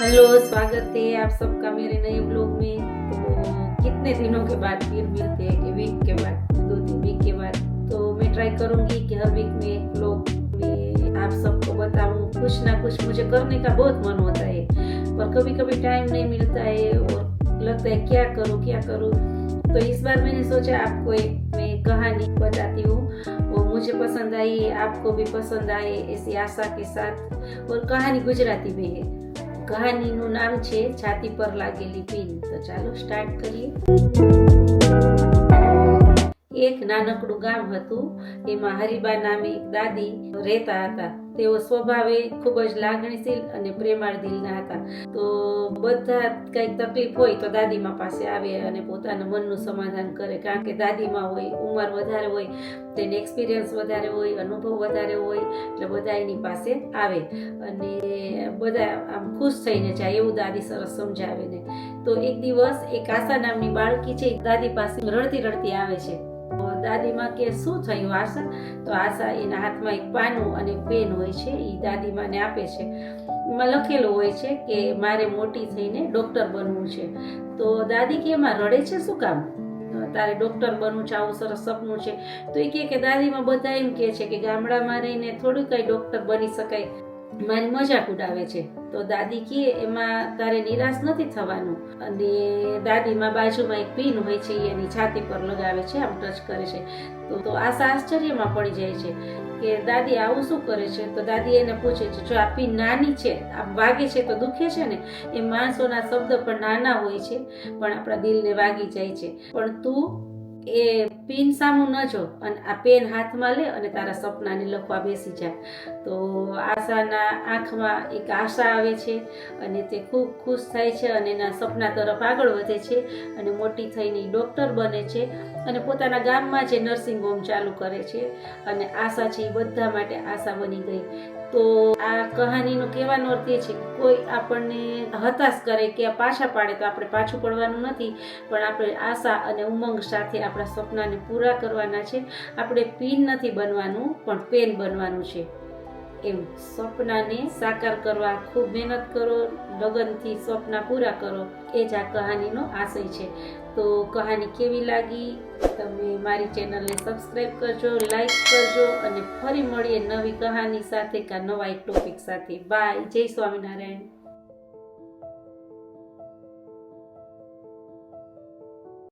Hello, स्वागत है आप सबका मेरे नए ब्लॉग में। तो कितने दिनों के बाद फिर मिलते हैं? कि वीक के बाद, दो तीन वीक के बाद। तो मैं ट्राई करूँगी कि हर वीक में ब्लॉग में आप सबको बताऊँ। कुछ ना कुछ मुझे करने का बहुत मन होता है, पर कभी कभी टाइम नहीं मिलता है और लगता है क्या करूँ, क्या करूँ? तो इस बार मैंने सोचा आपको एक मैं कहानी बताती हूँ वो मुझे पसंद आई, आपको भी पसंद आए, ऐसी आशा के साथ। और कहानी गुजराती में है। કહાનીનું નામ છે છાતી પર લાગેલી પિન. તો ચાલો સ્ટાર્ટ કરીએ. એક નાનકડું ગામ હતું. એમાં હરિબા નામે એક દાદી રહેતા હતા. તેઓ સ્વભાવે ખૂબ જ લાગણીશીલ અને પ્રેમાળ દિલના હતા. તો બધા કંઈક તકલીફ હોય તો દાદીમા પાસે આવે અને પોતાના મનનું સમાધાન કરે. કારણ કે દાદીમાં હોય, ઉંમર વધારે હોય, તેને એક્સપિરિયન્સ વધારે હોય, અનુભવ વધારે હોય, એટલે બધા એની પાસે આવે. અને બધા આમ ખુશ થઈને જાય, એવું દાદી સરસ સમજાવે ને. તો એક દિવસ એક આશા નામની બાળકી છે દાદી પાસે રડતી રડતી આવે છે. દાદીમાં કે શું થયું આશા? તો આશા એના હાથમાં એક પાનું અને પેન હોય છે એ દાદીમાને આપે છે. એમાં લખેલું હોય છે કે મારે મોટી થઈને ડૉક્ટર બનવું છે. તો દાદી કે એમાં રડે છે શું કામ? તારે ડૉક્ટર બનવું છે, આવું સરસ સપનું છે. તો એ કે દાદીમાં બધા એમ કહે છે કે ગામડામાં રહીને થોડું કંઈ ડૉક્ટર બની શકાય. મારી મજાક ઉડાવે છે. તો દાદી કહે, એમાં તારે નિરાશ નથી થવાનું. અને દાદીમાં બાજુમાં એક પિન હોય છે, એની છાતી પર લગાવે છે, આમ ટચ કરે છે. તો તો આશા આશ્ચર્યમાં પડી જાય છે કે દાદી આવું શું કરે છે? તો દાદી એને પૂછે છે, જો આ પિન નાની છે, આમ વાગે છે તો દુખે છે ને? એ માણસોના શબ્દ પણ નાના હોય છે, પણ આપણા દિલને વાગી જાય છે. પણ તું એ પિન સામું ન જો અને આ પેન હાથમાં લે અને તારા સપનાને લખવા બેસી જા. તો આશાના આંખમાં એક આશા આવે છે અને તે ખૂબ ખુશ થાય છે અને એના સપના તરફ આગળ વધે છે અને મોટી થઈને ડૉક્ટર બને છે અને પોતાના ગામમાં જે નર્સિંગ હોમ ચાલુ કરે છે. અને આશા છે એ બધા માટે આશા બની ગઈ. તો આ કહાનીનો કહેવાનો અર્થ એ છે કે કોઈ આપણને હતાશ કરે કે પાછા પાડે તો આપણે પાછું પડવાનું નથી. પણ આપણે આશા અને ઉમંગ સાથે આપણા સપનાને પૂરા કરવાના છે. આપણે પિન નથી બનવાનું, પણ પેન બનવાનું છે. એમ સપનાને સાકાર કરવા ખૂબ મહેનત કરો, લગનથી સપના પૂરા કરો. એ જ આ કહાનીનો આશય છે. તો કહાની કેવી લાગી? તમે મારી ચેનલને સબસ્ક્રાઈબ કરજો, લાઈક કરજો અને ફરી મળીએ નવી કહાની સાથે કા નવા એક ટોપિક સાથે. બાય, જય સ્વામિનારાયણ.